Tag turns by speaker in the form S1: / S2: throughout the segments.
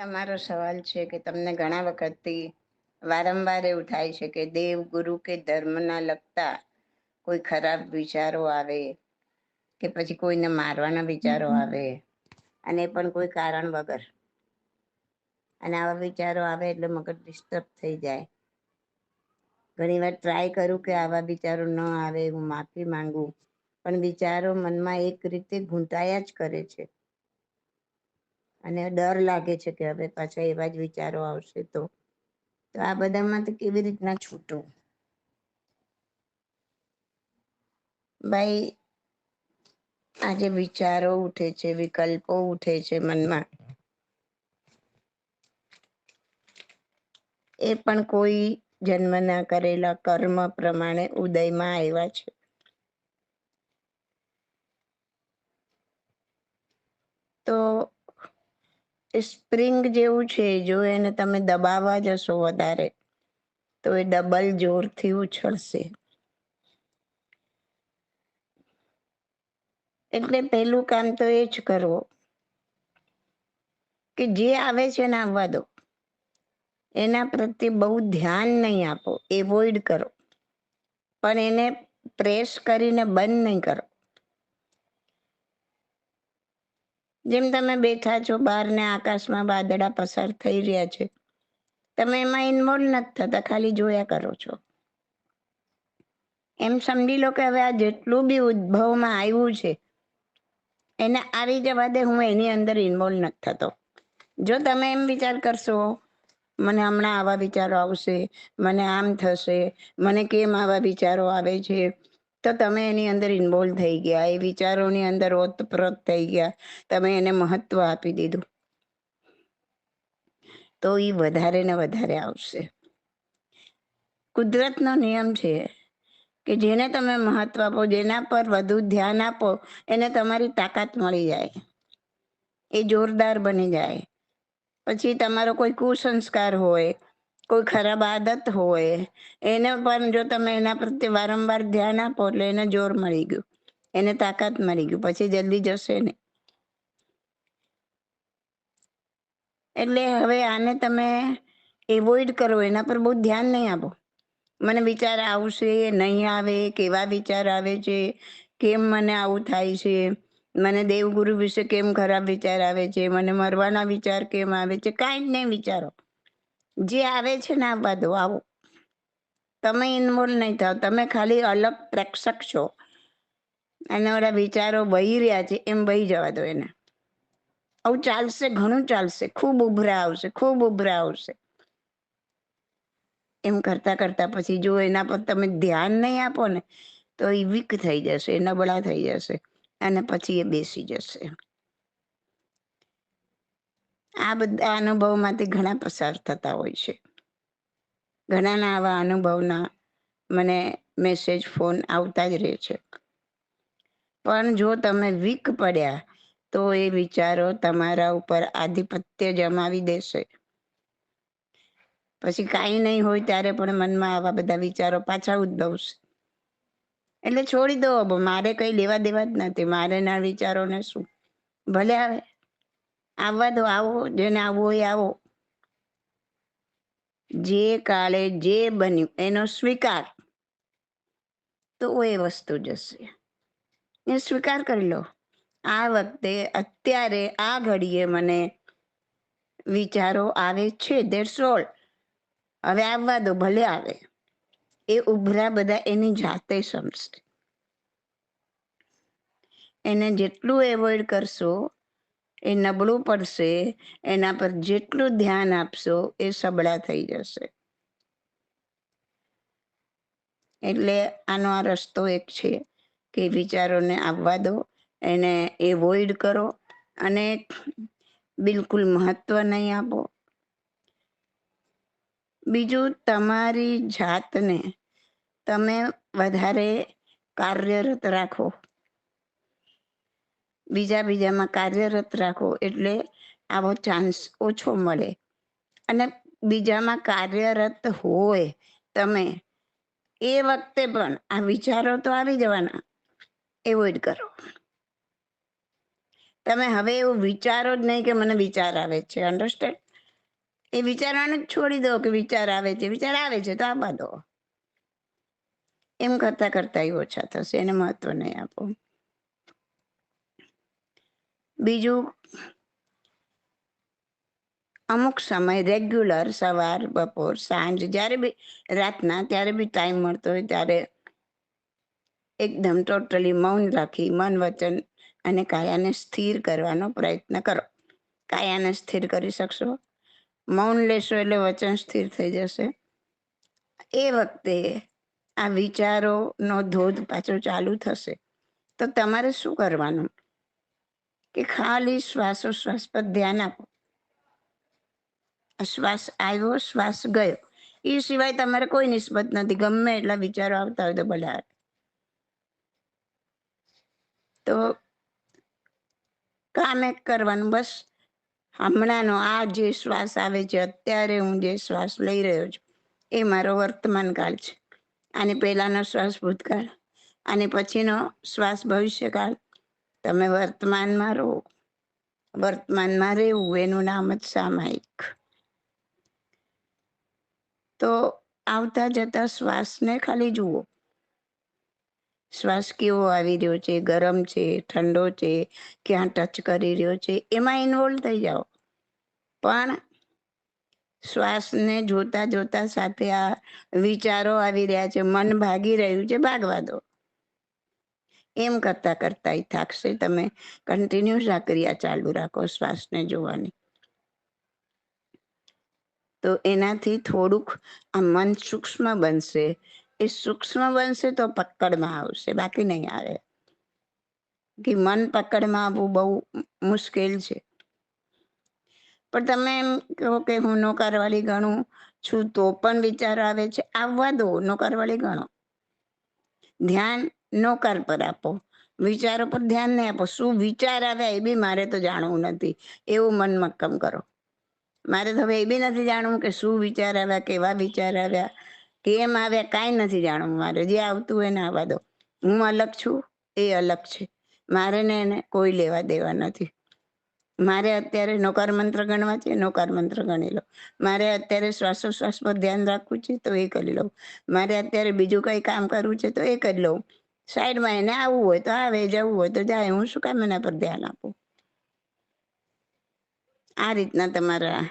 S1: તમારો સવાલ છે કે તમને ઘણા વખતથી વારંવાર એવું થાય છે કે દેવ ગુરુ કે ધર્મના લગતા કોઈ ખરાબ વિચારો આવે કે પછી કોઈને મારવાના વિચારો આવે અને પણ કોઈ કારણ વગર. અને આવા વિચારો આવે એટલે મગજ ડિસ્ટર્બ થઈ જાય. ઘણી વાર ટ્રાય કરું કે આવા વિચારો ન આવે હું માફી માંગુ. પણ વિચારો મનમાં એક રીતે ઘૂંટાયા જ કરે છે. અને ડર લાગે છે કે હવે પાછા એવા જ વિચારો આવશે તો. તો આ બધામાંથી કેવી રીતના છૂટું? ભાઈ, આજે વિચારો ઉઠે છે, વિકલ્પો ઉઠે છે મનમાં. એ પણ કોઈ જન્મના કરેલા કર્મ પ્રમાણે ઉદયમાં આવ્યા છે. તો સ્પ્રિંગ જેવું છે, જો એને તમે દબાવવા જશો વધારે, તો એ ડબલ જોરથી ઉછળશે. એટલે પહેલું કામ તો એ જ કરવો, કે જે આવે છે ને આવવા દો, એના પ્રત્યે બહુ ધ્યાન નહીં આપો, એવોઈડ કરો. પણ એને પ્રેસ કરીને બંધ નહીં કરો. જેમ તમે બેઠા છો બહાર ને આકાશમાં વાદળા પસાર થઈ રહ્યા છે, તમે એમાં ઇન્વોલ્વ નથી થતા, ખાલી જોયા કરો છો. એમ સમજી લો કે હવે આ જેટલું બી ઉદ્ભવમાં આવ્યું છે, એને આવી જવા દે હું એની અંદર ઇન્વોલ્વ નથી થતો. જો તમે એમ વિચાર કરશો, મને હમણાં આવા વિચારો આવશે, મને આમ થશે, મને કેમ આવા વિચારો આવે છે? તો તમે એની અંદર ઇન્વોલ્વ થઈ ગયા. એ વિચારોની અંદર ઓતપ્રોત થઈ ગયા. તમે એને મહત્વ આપી દીધું. તો એ વધારે ને વધારે આવશે. કુદરતનો નિયમ છે કે જેને તમે મહત્વ આપો, જેના પર વધુ ધ્યાન આપો, એને તમારી તાકાત મળી જાય. એ જોરદાર બની જાય. પછી તમારો કોઈ કુસંસ્કાર હોય કોઈ ખરાબ આદત હોય, એને પણ જો તમે એના પ્રત્યે વારંવાર ધ્યાન આપો, એટલે એને જોર મળી ગયું. એને તાકાત મળી ગયું, પછી જલ્દી જશે ને એટલે હવે આને તમે એવોઇડ કરો, એના પર બહુ ધ્યાન નહીં આપો. મને વિચાર આવશે, નહીં આવે, કેવા વિચાર આવે છે, કેમ મને આવું થાય છે, મને દેવગુરુ વિશે કેમ ખરાબ વિચાર આવે છે, મને મરવાના વિચાર કેમ આવે છે, કાંઈ જ નહીં વિચારો. જે આવે છે ને આ બધું આવો. તમે ઇન્વોલ્વ નહીં થાવ. તમે ખાલી અલગ પ્રેક્ષક છો. અને ઓલા વિચારો વહી રહ્યા છે, એમ વહી જવા દો એને. આવું ચાલશે, ઘણું ચાલશે. ખૂબ ઉભરા આવશે, ખૂબ ઉભરા આવશે. એમ કરતા કરતા પછી જો એના પર તમે ધ્યાન નહીં આપો ને, તો એ વીક થઈ જશે નબળા થઈ જશે. અને પછી એ બેસી જશે. આ બધા અનુભવમાંથી ઘણા પસાર થતા હોય છે. ઘણાના આવા અનુભવના મને મેસેજ ફોન આવતા જ રહે છે. પણ જો તમે વીક પડ્યા, તો એ વિચારો તમારા ઉપર આધિપત્ય જમાવી દેશે. પછી કાંઈ નહીં હોય ત્યારે પણ મનમાં આવા બધા વિચારો પાછા ઉદ્ભવશે. એટલે છોડી દો મારે કંઈ લેવા દેવા જ નથી. મારે ના વિચારોને શું? ભલે આવે. આવવા દો, આવો, જેને આવવો એ આવો. જે કાળે જે બન્યું, એનો સ્વીકાર. તો એ વસ્તુ જશે. એ સ્વીકાર કરી લો. આ વખતે અત્યારે આ ઘડીએ મને વિચારો આવે છે દેટ્સ ઓલ હવે આવવા દો, ભલે આવે. એ ઉભરા બધા એની જાતે સમજશે. એને જેટલું એવોઈડ કરશો એ નબળું પડશે, એના પર જેટલું ધ્યાન આપશો એ સબળા થઈ જશે. એટલે આનો આ રસ્તો એક છે કે વિચારોને આવવા દો, એને એવોઈડ કરો અને બિલકુલ મહત્વ નહીં આપો. બીજું, તમારી જાતને તમે વધારે કાર્યરત રાખો. બીજા બીજામાં કાર્યરત રાખો એટલે આવો ચાન્સ ઓછો મળે. અને બીજામાં કાર્યરત હોય તમે, એ વખતે પણ આ વિચારો તો આવી જવાના એવોઈડ કરો. તમે હવે એવું વિચારો જ નહીં કે મને વિચાર આવે છે અન્ડરસ્ટેન્ડ એ વિચારવાનું જ છોડી દો કે વિચાર આવે છે, વિચાર આવે છે તો આવવા દો. એમ કરતા કરતા એ ઓછા થશે, એને મહત્વ નહીં આપો. બીજું? અમુક સમય રેગ્યુલર સવાર, બપોર, સાંજ, જ્યારે બી રાતના, ત્યારે બી ટાઈમ મળતો હોય, ત્યારે એકદમ ટોટલી મૌન રાખી, મન, વચન અને કાયાને સ્થિર કરવાનો પ્રયત્ન કરો. કાયાને સ્થિર કરી શકશો? મૌન લેશો એટલે વચન સ્થિર થઈ જશે. એ વખતે આ વિચારોનો ધોધ પાછો ચાલુ થશે. તો તમારે શું કરવાનું? કે ખાલી શ્વાસોશ્વાસ પર ધ્યાન આપો. શ્વાસ આવ્યો, શ્વાસ ગયો. એ સિવાય તમારે કોઈ નિસ્બત નથી. ગમે એટલા વિચારો આવતા હોય તો ભલે તો કામ એક કરવાનું. બસ હમણાંનો આ જે શ્વાસ આવે છે, અત્યારે હું જે શ્વાસ લઈ રહ્યો છું, એ મારો વર્તમાન કાળ છે. આની પહેલાનો શ્વાસ ભૂતકાળ. અને પછીનો શ્વાસ ભવિષ્યકાળ. તમે વર્તમાનમાં રહો. વર્તમાનમાં રહેવું, એનું નામ જ સામાયિક. તો આવતા જતા શ્વાસને ખાલી જુઓ. શ્વાસ કેવો આવી રહ્યો છે? ગરમ છે, ઠંડો છે, ક્યાં ટચ કરી રહ્યો છે? એમાં ઇન્વોલ્વ થઈ જાઓ. પણ શ્વાસને જોતા જોતા સાથે આ વિચારો આવી રહ્યા છે. મન ભાગી રહ્યું છે. ભાગવા દો. એમ કરતા કરતા એ થાકશે. તમે કન્ટિન્યુઅસ આ ક્રિયા ચાલુ રાખો શ્વાસને જોવાની. તો એનાથી થોડુંક આ મન સૂક્ષ્મ બનશે. એ સૂક્ષ્મ બનશે તો પકડમાં આવશે, બાકી નહીં આવે. કે મન પકડમાં આવવું બહુ મુશ્કેલ છે. પણ તમે એમ કહો કે હું નોકરવાળી ગણું છું તો પણ વિચારો આવે છે, આવવા દો નોકરવાળી ગણો. ધ્યાન નોકર પર આપો. વિચારો પર ધ્યાન નહીં આપો. શું વિચાર આવ્યા એ બી મારે તો જાણવું નથી. એવું મન મક્કમ કરો. મારે તો હવે એ બી નથી જાણવું કે શું વિચાર આવ્યા, કેવા વિચાર આવ્યા, કેમ આવ્યા, કાંઈ નથી જાણવું મારે. જે આવતું હોય ને આવવા દો. હું અલગ છું, એ અલગ છે. મારે ને એને કોઈ લેવા દેવા નથી. મારે અત્યારે નોકાર મંત્ર ગણવા છે, નોકાર મંત્ર ગણી લો. મારે અત્યારે શ્વાસોશ્વાસ પર ધ્યાન રાખવું છે, તો એ કરી લઉં. મારે અત્યારે બીજું કઈ કામ કરવું છે, તો એ કરી લઉં. સાઈડમાં એને આવવું હોય તો આવે, જવું હોય તો જાય. હું શું કામ એના પર ધ્યાન આપું? આ રીતના તમારા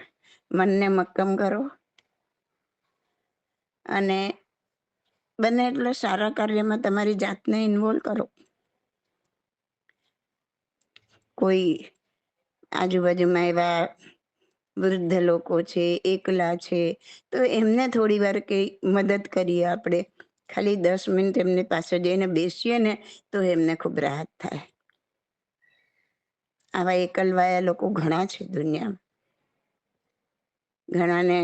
S1: મનને મક્કમ કરો. અને બને એટલે સારા કાર્યમાં તમારી જાતને ઇન્વોલ્વ કરો. કોઈ આજુબાજુમાં એવા વૃદ્ધ લોકો છે, એકલા છે, તો એમને થોડી વાર કઈ મદદ કરીએ આપણે. ખાલી દસ મિનિટ એમની પાસે જઈને બેસીએ ને તો એમને ખૂબ રાહત થાય. આવા એકલવાયા લોકો ઘણા છે દુનિયામાં. ઘણાને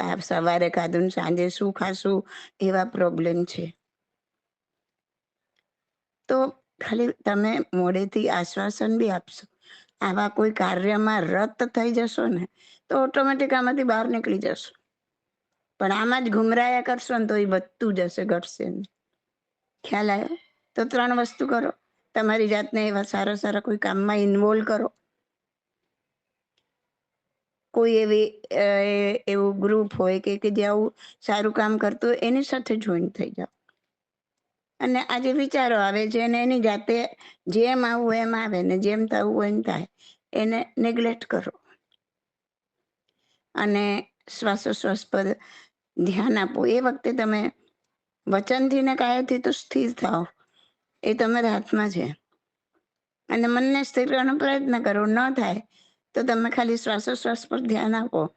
S1: આ સવારે ખાધું સાંજે શું ખાશું એવા પ્રોબ્લેમ છે. તો ખાલી તમે મોડેથી આશ્વાસન બી આપશો. આવા કોઈ કાર્યમાં રત થઈ જશો ને તો ઓટોમેટિક આમાંથી બહાર નીકળી જશો. પણ આમાં જ ઘુમરાયા કરશો ને તો એ વધતું જશે ઘટશે ખ્યાલ આવ્યો? તો ત્રણ વસ્તુ કરો. તમારી જાતને એવા સારા સારા કોઈ કામમાં ઇન્વોલ્વ કરો. કોઈ એવી એવું ગ્રુપ હોય કે કે જે આવું સારું કામ કરતું હોય, એની સાથે જોઈન થઈ જાઓ. અને આજે વિચારો આવે છે અને એની જાતે જેમ આવું એમ આવે ને જેમ થવું એમ થાય, એને નેગ્લેક્ટ કરો. અને શ્વાસોશ્વાસ પર ધ્યાન આપો. એ વખતે તમે વચનથી ને કાયાથી તો સ્થિર થાઓ. એ તમારા હાથમાં છે. અને મનને સ્થિર કરવાનો પ્રયત્ન કરો. ન થાય તો તમે ખાલી શ્વાસોશ્વાસ પર ધ્યાન આપો.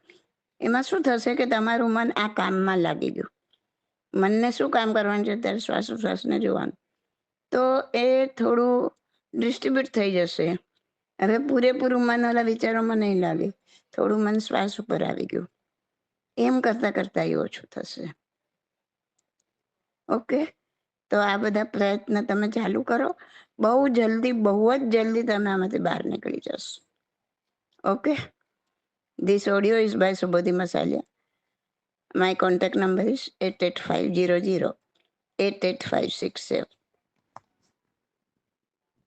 S1: એમાં શું થશે કે તમારું મન આ કામમાં લાગી ગયું. મનને શું કામ કરવાનું છે? ત્યારે શ્વાસોશ્વાસને જોવાનું. તો એ થોડું ડિસ્ટ્રીબ્યુટ થઈ જશે. હવે પૂરેપૂરું મન ઓલા વિચારોમાં નહીં લાગે. થોડું મન શ્વાસ ઉપર આવી ગયું. એમ કરતા કરતા એ ઓછું થશે. ઓકે? તો આ બધા પ્રયત્ન તમે ચાલુ કરો. બહુ જલ્દી, બહુ જ જલ્દી તમે આમાંથી બહાર નીકળી જશો. Okay? This audio is by Subodhi Masaliya my contact number is eight eight five zero zero eight eight five six seven